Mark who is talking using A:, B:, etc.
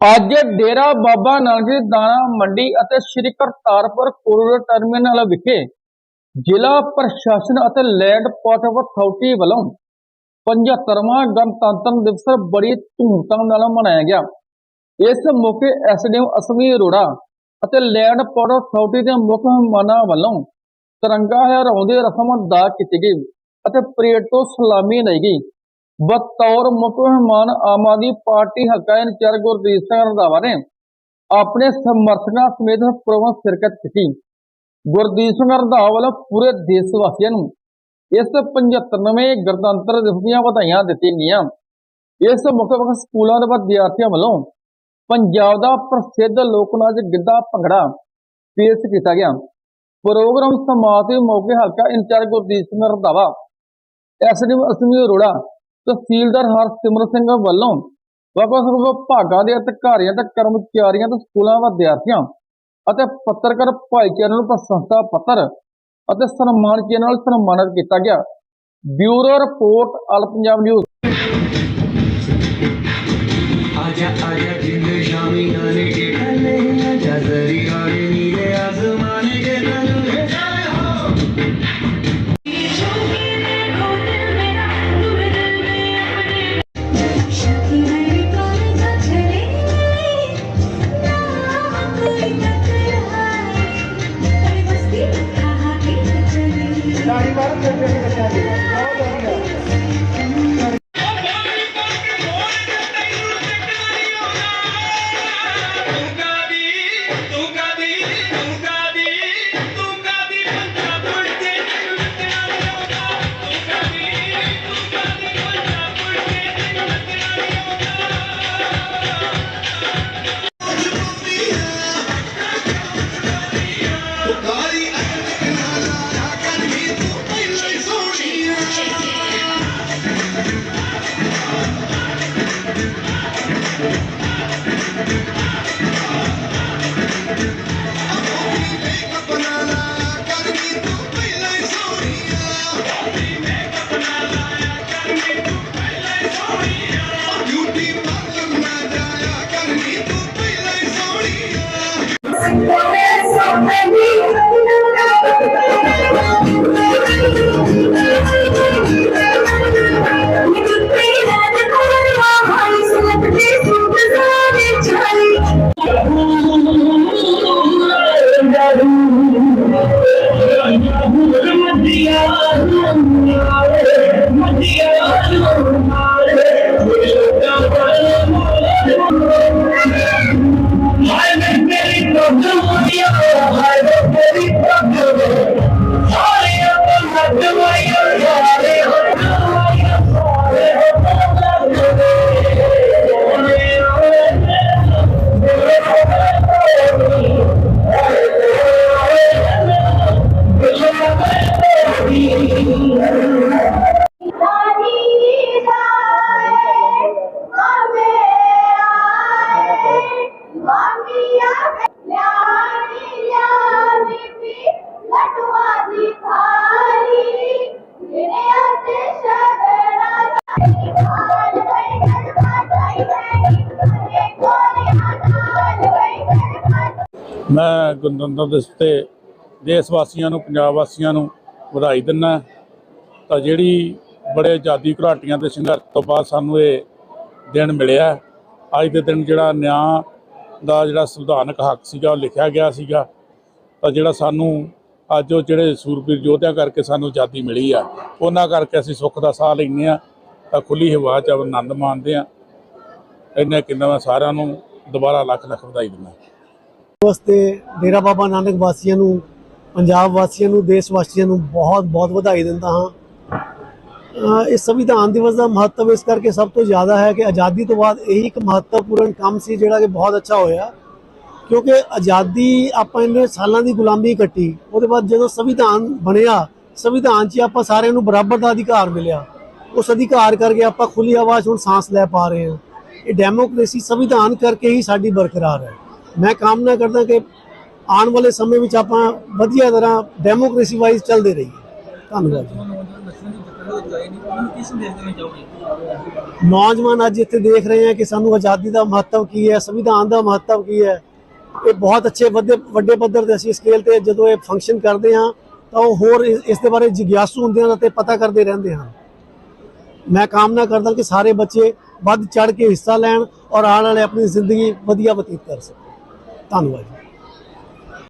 A: ਅੱਜ ਡੇਰਾ ਬਾਬਾ ਨਾਨਕ ਦਾਣਾ ਮੰਡੀ ਅਤੇ ਸ੍ਰੀ ਕਰਤਾਰਪੁਰ ਕੋਰੀਡੋਰ ਟਰਮੀਨਲ ਵਿਖੇ ਜ਼ਿਲ੍ਹਾ ਪ੍ਰਸ਼ਾਸਨ ਅਤੇ ਲੈਂਡ ਪੋਰਟ ਅਥਾਰਟੀ ਵੱਲੋਂ 75ਵਾਂ ਗਣਤੰਤਰ ਦਿਵਸ ਬੜੀ ਧੂਮਧਾਮ ਨਾਲ ਮਨਾਇਆ ਗਿਆ। ਇਸ ਮੌਕੇ ਐਸਡੀਐਮ ਅਸਮੀ ਅਰੋੜਾ ਅਤੇ ਲੈਂਡ ਪੋਰਟ ਅਥਾਰਟੀ ਦੇ ਮੁੱਖ ਮਹਿਮਾਨਾਂ ਵੱਲੋਂ ਤਿਰੰਗਾ ਲਹਿਰਾਉਂਦੇ ਰਸਮ ਅਦਾ ਕੀਤੀ ਗਈ ਅਤੇ ਪਰੇਡ ਤੋਂ ਸਲਾਮੀ ਲਈ ਗਈ। ਬਤੌਰ ਮੁੱਖ ਮਹਿਮਾਨ ਆਮ ਆਦਮੀ ਪਾਰਟੀ ਹਲਕਾ ਇੰਚਾਰਜ ਗੁਰਦੀਪ ਸਿੰਘ ਰੰਧਾਵਾ ਨੇ ਆਪਣੇ ਸਮਰਥਕਾਂ ਸਮੇਤ ਪ੍ਰੋਗਰਾਮ ਸ਼ਿਰਕਤ ਕੀਤੀ। ਗੁਰਦੀਪ ਸਿੰਘ ਰੰਧਾਵਾ ਵੱਲੋਂ ਪੂਰੇ ਦੇਸ਼ ਵਾਸੀਆਂ ਨੂੰ ਇਸ 75ਵੇਂ ਗਣਤੰਤਰ ਦਿਵਸ ਦੀਆਂ ਵਧਾਈਆਂ ਦਿੱਤੀਆਂ ਗਈਆਂ। ਇਸ ਮੁੱਖ ਵੱਖ ਸਕੂਲਾਂ ਦੇ ਵਿਦਿਆਰਥੀਆਂ ਵੱਲੋਂ ਪੰਜਾਬ ਦਾ ਪ੍ਰਸਿੱਧ ਲੋਕ ਨਾਚ ਗਿੱਧਾ ਭੰਗੜਾ ਪੇਸ਼ ਕੀਤਾ ਗਿਆ। ਪ੍ਰੋਗਰਾਮ ਸਮਾਪਤੀ ਮੌਕੇ ਹਲਕਾ in charge Gurdeep Singh Randhawa SDM Asmi Arora ਤਹਿਸੀਲਦਾਰ ਹਰਸਿਮਰਤ ਸਿੰਘ ਵੱਲੋਂ ਵੱਖ ਵੱਖ ਵਿਭਾਗਾਂ ਦੇ ਅਧਿਕਾਰੀਆਂ ਤੇ ਕਰਮਚਾਰੀਆਂ ਤੇ ਸਕੂਲਾਂ ਵਿਦਿਆਰਥੀਆਂ ਅਤੇ ਪੱਤਰਕਾਰ ਭਾਈਚਾਰੇ ਨੂੰ ਪ੍ਰਸ਼ੰਸਾ ਪੱਤਰ ਅਤੇ ਸਨਮਾਨ ਚਿੰਨ੍ਹ ਨਾਲ ਸਨਮਾਨਿਤ ਕੀਤਾ ਗਿਆ। Bureau report, all Punjab news.
B: ਤੂੰ Thank you.
C: ਮੈਂ ਗਣਤੰਤਰ ਦਿਵਸ ਤੇ ਦੇਸ਼ ਵਾਸੀਆਂ ਨੂੰ, ਪੰਜਾਬ ਵਾਸੀਆਂ ਨੂੰ ਵਧਾਈ ਦਿੰਦਾ ਤਾਂ ਜਿਹੜੀ ਬੜੇ ਆਜ਼ਾਦੀ ਘਰਾਟੀਆਂ ਤੇ ਸੰਘਰਸ਼ ਤੋਂ ਬਾਅਦ ਸਾਨੂੰ ਇਹ ਦਿਨ ਮਿਲਿਆ ਅੱਜ ਦੇ ਦਿਨ ਜਿਹੜਾ ਨਿਆਂ ਦਾ ਜਿਹੜਾ ਸੰਵਿਧਾਨਕ ਹੱਕ ਸੀਗਾ, ਉਹ ਲਿਖਿਆ ਗਿਆ ਸੀਗਾ। ਤਾਂ ਜਿਹੜਾ ਸਾਨੂੰ ਅੱਜ ਉਹ ਜਿਹੜੇ ਸੂਰਬੀਰ ਯੋਧਿਆਂ ਕਰਕੇ ਸਾਨੂੰ ਆਜ਼ਾਦੀ ਮਿਲੀ ਆ, ਉਹਨਾਂ ਕਰਕੇ ਅਸੀਂ ਸੁੱਖ ਦਾ ਸਾਹ ਲੈਂਦੇ ਆ ਤਾਂ ਖੁੱਲੀ ਹਵਾ 'ਚ ਆਨੰਦ ਮਾਣਦੇ ਆ ਇੰਨੇ ਕਿੰਨਾ ਮੈਂ ਸਾਰਿਆਂ ਨੂੰ ਦੁਬਾਰਾ ਲੱਖ ਲੱਖ ਵਧਾਈ ਦਿੰਦਾ
D: ਵਾਸਤੇ ਡੇਰਾ ਬਾਬਾ ਨਾਨਕ ਵਾਸੀਆਂ ਨੂੰ, ਪੰਜਾਬ ਵਾਸੀਆਂ ਨੂੰ, ਦੇਸ਼ ਵਾਸੀਆਂ ਨੂੰ ਬਹੁਤ ਬਹੁਤ ਵਧਾਈ ਦਿੰਦਾ ਹਾਂ। ਇਸ ਸੰਵਿਧਾਨ ਦਿਵਸ ਦਾ ਮਹੱਤਵ ਇਸ ਕਰਕੇ ਸਭ ਤੋਂ ਜ਼ਿਆਦਾ ਹੈ ਕਿ ਆਜ਼ਾਦੀ ਤੋਂ ਬਾਅਦ ਇਹੀ ਇੱਕ ਮਹੱਤਵਪੂਰਨ ਕੰਮ ਸੀ ਜਿਹੜਾ ਕਿ ਬਹੁਤ ਅੱਛਾ ਹੋਇਆ। ਕਿਉਂਕਿ ਆਜ਼ਾਦੀ ਆਪਾਂ ਇੰਨੇ ਸਾਲਾਂ ਦੀ ਗੁਲਾਮੀ ਕੱਟੀ, ਉਹਦੇ ਬਾਅਦ ਜਦੋਂ ਸੰਵਿਧਾਨ ਬਣਿਆ, ਸੰਵਿਧਾਨ 'ਚ ਆਪਾਂ ਸਾਰਿਆਂ ਨੂੰ ਬਰਾਬਰ ਦਾ ਅਧਿਕਾਰ ਮਿਲਿਆ। ਉਸ ਅਧਿਕਾਰ ਕਰਕੇ ਆਪਾਂ ਖੁੱਲੀ ਹਵਾ 'ਚ ਹੁਣ ਸਾਹ ਲੈ ਪਾ ਰਹੇ ਹਾਂ। ਇਹ ਡੈਮੋਕ੍ਰੇਸੀ ਸੰਵਿਧਾਨ ਕਰਕੇ ਹੀ ਸਾਡੀ ਬਰਕਰਾਰ ਹੈ। ਮੈਂ ਕਾਮਨਾ ਕਰਦਾ ਕਿ ਆਉਣ ਵਾਲੇ ਸਮੇਂ ਵਿੱਚ ਆਪਾਂ ਵਧੀਆ ਤਰ੍ਹਾਂ ਡੈਮੋਕ੍ਰੇਸੀ ਵਾਈਜ਼ ਚੱਲਦੇ ਰਹੀਏ। ਧੰਨਵਾਦ ਜੀ।
E: ਨੌਜਵਾਨ
D: ਅੱਜ ਇੱਥੇ ਦੇਖ ਰਹੇ ਹੈ ਕਿ ਸਾਨੂੰ ਆਜ਼ਾਦੀ ਦਾ ਮਹੱਤਵ ਕੀ ਹੈ, ਸੰਵਿਧਾਨ ਦਾ ਮਹੱਤਵ ਕੀ ਹੈ। ਇਹ ਬਹੁਤ ਅੱਛੇ ਵੱਡੇ ਵੱਡੇ ਪੱਧਰ ਤੇ ਅਸੀਂ ਸਕੇਲ ਤੇ ਜਦੋਂ ਇਹ ਫੰਕਸ਼ਨ ਕਰਦੇ ਹਾਂ, ਤਾਂ ਉਹ ਹੋਰ ਇਸ ਦੇ ਬਾਰੇ ਜਿਗਿਆਸੂ ਹੁੰਦੇ ਹਨ ਅਤੇ ਪਤਾ ਕਰਦੇ ਰਹਿੰਦੇ ਹਨ। ਮੈਂ ਕਾਮਨਾ ਕਰਦਾ ਕਿ ਸਾਰੇ ਬੱਚੇ ਵੱਧ ਚੜ ਕੇ ਹਿੱਸਾ ਲੈਣ ਔਰ ਆਉਣ ਵਾਲੇ ਆਪਣੀ ਜ਼ਿੰਦਗੀ ਵਧੀਆ ਬਤੀਤ ਕਰ ਸਕਣ। ਧੰਨਵਾਦ ਜੀ।